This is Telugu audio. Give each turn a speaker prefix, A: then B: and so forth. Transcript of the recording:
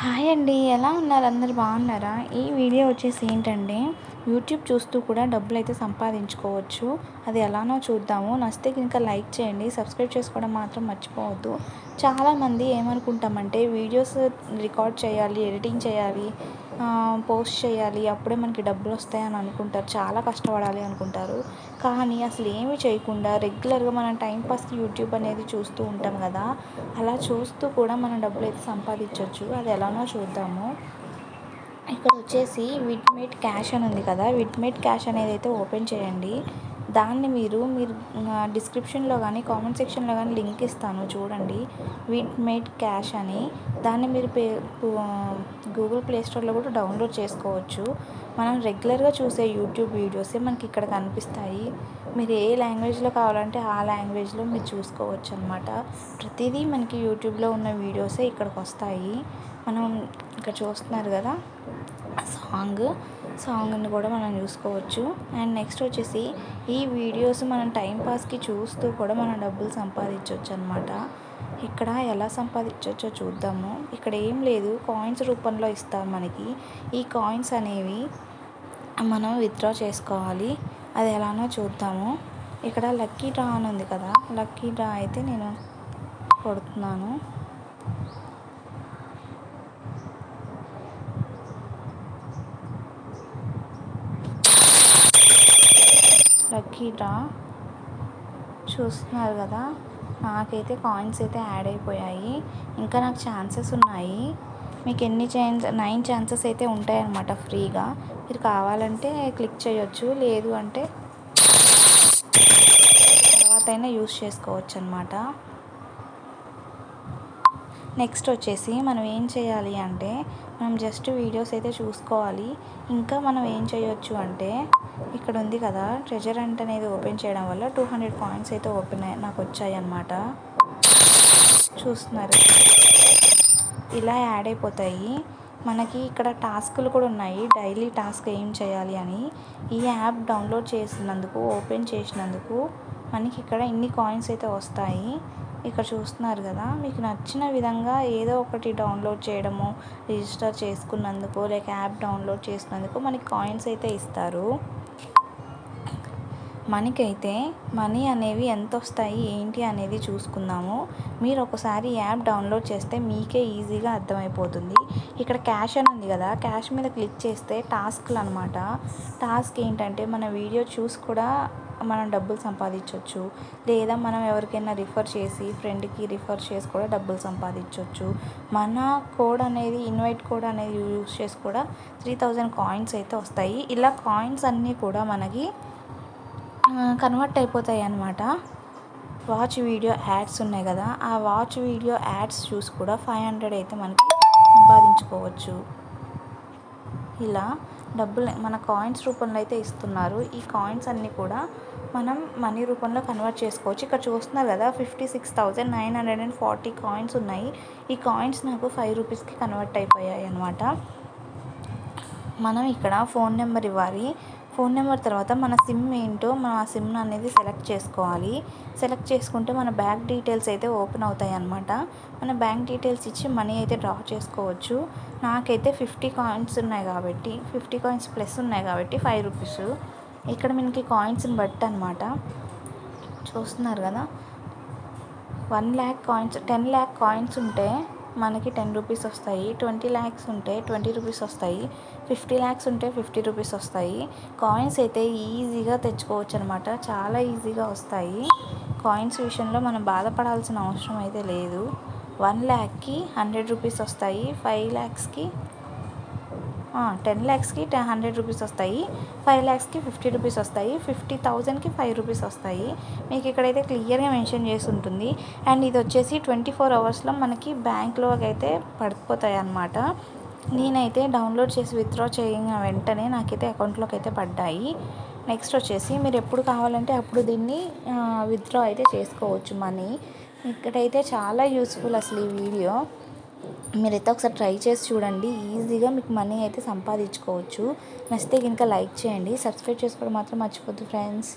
A: హాయ్ అండి ఎలా ఉన్నారు? అందరు బాగున్నారా? ఈ వీడియో వచ్చేసి ఏంటంటే యూట్యూబ్ చూస్తూ కూడా డబ్బులు అయితే సంపాదించుకోవచ్చు. అది ఎలానో చూద్దాము. నచ్చితే కనుక లైక్ చేయండి. సబ్స్క్రైబ్ చేసుకోవడం మాత్రం మర్చిపోవద్దు. చాలామంది ఏమనుకుంటామంటే వీడియోస్ రికార్డ్ చేయాలి ఎడిటింగ్ చేయాలి పోస్ట్ చేయాలి అప్పుడే మనకి డబ్బులు వస్తాయని అనుకుంటారు. చాలా కష్టపడాలి అనుకుంటారు. కానీ అసలు ఏమి చేయకుండా రెగ్యులర్గా మనం టైంపాస్కి యూట్యూబ్ అనేది చూస్తూ ఉంటాం కదా. అలా చూస్తూ కూడా మనం డబ్బులు అయితే సంపాదించవచ్చు అది ఎలానో చూద్దాము. ఇక్కడ వచ్చేసి విట్మేట్ క్యాష్ అని ఉంది కదా. విట్మేట్ క్యాష్ అనేది అయితే ఓపెన్ చేయండి. దాన్ని మీరు మీరు డిస్క్రిప్షన్లో కానీ కామెంట్ సెక్షన్లో కానీ లింక్ ఇస్తాను చూడండి. విడ్మేట్ క్యాష్ అని. దాన్ని మీరు పే గూగుల్ ప్లే స్టోర్లో కూడా డౌన్లోడ్ చేసుకోవచ్చు. మనం రెగ్యులర్గా చూసే యూట్యూబ్ వీడియోసే మనకి ఇక్కడ కనిపిస్తాయి. మీరు ఏ లాంగ్వేజ్లో కావాలంటే ఆ లాంగ్వేజ్లో మీరు చూసుకోవచ్చు అనమాట ప్రతిదీ మనకి యూట్యూబ్లో ఉన్న వీడియోసే ఇక్కడికి వస్తాయి. మనం ఇక్కడ చూస్తున్నారు కదా. సాంగ్. సాంగ్ని కూడా మనం చూసుకోవచ్చు. అండ్ నెక్స్ట్ వచ్చేసి ఈ వీడియోస్ మనం టైంపాస్కి చూస్తూ కూడా మనం డబ్బులు సంపాదించవచ్చు అనమాట ఇక్కడ ఎలా సంపాదించవచ్చో చూద్దాము. ఇక్కడ ఏం లేదు. కాయిన్స్ రూపంలో ఇస్తారు మనకి. ఈ కాయిన్స్ అనేవి మనం విత్డ్రా చేసుకోవాలి. అది ఎలానో చూద్దాము. ఇక్కడ లక్కీ డ్రా అని ఉంది కదా. లక్కీ డ్రా అయితే నేను కొడుతున్నాను. లక్కీ చూస్తున్నారు కదా. నాకైతే కాయిన్స్ అయితే యాడ్ అయిపోయాయి. ఇంకా నాకు ఛాన్సెస్ ఉన్నాయి. మీకు ఎన్ని ఛాన్స్ నైన్ ఛాన్సెస్ అయితే ఉంటాయన్నమాట ఫ్రీగా. మీరు కావాలంటే క్లిక్ చేయొచ్చు. లేదు అంటే తర్వాత అయినా యూస్ చేసుకోవచ్చు అనమాట నెక్స్ట్ వచ్చేసి మనం ఏం చేయాలి అంటే మనం జస్ట్ వీడియోస్ అయితే చూసుకోవాలి. ఇంకా మనం ఏం చేయొచ్చు అంటే ఇక్కడ ఉంది కదా ట్రెజర్ అంట్ అనేది ఓపెన్ చేయడం వల్ల టూ హండ్రెడ్ కాయిన్స్ అయితే ఓపెన్ నాకు వచ్చాయి అన్నమాట. చూస్తున్నారు. ఇలా యాడ్ అయిపోతాయి. మనకి ఇక్కడ టాస్కులు కూడా ఉన్నాయి. డైలీ టాస్క్ ఏం చేయాలి అని ఈ యాప్ డౌన్లోడ్ చేసినందుకు ఓపెన్ చేసినందుకు మనకి ఇక్కడ ఇన్ని కాయిన్స్ అయితే వస్తాయి. ఇక్కడ చూస్తున్నారు కదా మీకు నచ్చిన విధంగా ఏదో ఒకటి డౌన్లోడ్ చేయడము రిజిస్టర్ చేసుకున్నందుకు లేక యాప్ డౌన్లోడ్ చేసినందుకు మనకి కాయిన్స్ అయితే ఇస్తారు. మనకైతే మనీ అనేవి ఎంత వస్తాయి ఏంటి అనేది చూసుకుందాము. మీరు ఒకసారి యాప్ డౌన్లోడ్ చేస్తే మీకే ఈజీగా అర్థమైపోతుంది. ఇక్కడ క్యాష్ అని ఉంది కదా క్యాష్ మీద క్లిక్ చేస్తే టాస్క్లు అనమాట టాస్క్ ఏంటంటే మన వీడియో చూసి కూడా మనం డబ్బులు సంపాదించవచ్చు లేదా మనం ఎవరికైనా రిఫర్ చేసి ఫ్రెండ్కి రిఫర్ చేసి కూడా డబ్బులు సంపాదించవచ్చు మన కోడ్ అనేది ఇన్వైట్ కోడ్ అనేది యూజ్ చేసి కూడా త్రీ థౌజండ్ కాయిన్స్ అయితే వస్తాయి. ఇలా కాయిన్స్ అన్నీ కూడా మనకి కన్వర్ట్ అయిపోతాయి అన్నమాట. వాచ్ వీడియో యాడ్స్ ఉన్నాయి కదా. ఆ వాచ్ వీడియో యాడ్స్ చూసి కూడా ఫైవ్ హండ్రెడ్ అయితే మనకి సంపాదించుకోవచ్చు. ఇలా డబ్బులు మన కాయిన్స్ రూపంలో అయితే ఇస్తున్నారు. ఈ కాయిన్స్ అన్నీ కూడా మనం మనీ రూపంలో కన్వర్ట్ చేసుకోవచ్చు. ఇక్కడ చూస్తున్నారు కదా fifty six thousand nine hundred and forty coins ఉన్నాయి. ఈ కాయిన్స్ నాకు ఫైవ్ రూపీస్కి కన్వర్ట్ అయిపోయాయి అనమాట మనం ఇక్కడ ఫోన్ నెంబర్ ఇవ్వాలి. ఫోన్ నెంబర్ తర్వాత మన సిమ్ ఏంటో మన ఆ సిమ్ అనేది సెలెక్ట్ చేసుకోవాలి. సెలెక్ట్ చేసుకుంటే మన బ్యాంక్ డీటెయిల్స్ అయితే ఓపెన్ అవుతాయి అన్నమాట. మన బ్యాంక్ డీటెయిల్స్ ఇచ్చి మనీ అయితే డ్రా చేసుకోవచ్చు. నాకైతే ఫిఫ్టీ కాయిన్స్ ఉన్నాయి కాబట్టి ఫిఫ్టీ కాయిన్స్ ప్లస్ ఉన్నాయి కాబట్టి ఫైవ్ రూపీస్. ఇక్కడ మనకి కాయిన్స్ని బట్టి అనమాట చూస్తున్నారు కదా? One lakh coins ten lakh coins ఉంటే మనకి టెన్ రూపీస్ వస్తాయి. ట్వంటీ ల్యాక్స్ ఉంటే ట్వంటీ రూపీస్ వస్తాయి. ఫిఫ్టీ ల్యాక్స్ ఉంటే ఫిఫ్టీ రూపీస్ వస్తాయి. కాయిన్స్ అయితే ఈజీగా తెచ్చుకోవచ్చు అనమాట చాలా ఈజీగా వస్తాయి. కాయిన్స్ విషయంలో మనం బాధపడాల్సిన అవసరం అయితే లేదు. వన్ ల్యాక్కి హండ్రెడ్ రూపీస్ వస్తాయి. ఫైవ్ ల్యాక్స్కి టెన్ ల్యాక్స్కి టెన్ హండ్రెడ్ రూపీస్ వస్తాయి. ఫైవ్ ల్యాక్స్కి ఫిఫ్టీ రూపీస్ వస్తాయి. ఫిఫ్టీ థౌజండ్కి ఫైవ్ రూపీస్ వస్తాయి. మీకు ఇక్కడైతే క్లియర్గా మెన్షన్ చేసి ఉంటుంది. అండ్ ఇది వచ్చేసి ట్వంటీ ఫోర్ అవర్స్లో మనకి బ్యాంక్లోకి అయితే పడిపోతాయి అన్నమాట. నేనైతే డౌన్లోడ్ చేసి విత్డ్రా చేయగా వెంటనే నాకైతే అకౌంట్లోకి అయితే పడ్డాయి. నెక్స్ట్ వచ్చేసి మీరు ఎప్పుడు కావాలంటే అప్పుడు దీన్ని విత్డ్రా అయితే చేసుకోవచ్చు మనీ ఇక్కడైతే చాలా యూస్ఫుల్ అసలు ఈ వీడియో మీరైతే ఒకసారి ట్రై చేసి చూడండి. ఈజీగా మీకు మనీ అయితే సంపాదించుకోవచ్చు. నచ్చితే కనుక లైక్ చేయండి. సబ్స్క్రైబ్ చేసుకోవడం మాత్రం మర్చిపోద్దు ఫ్రెండ్స్.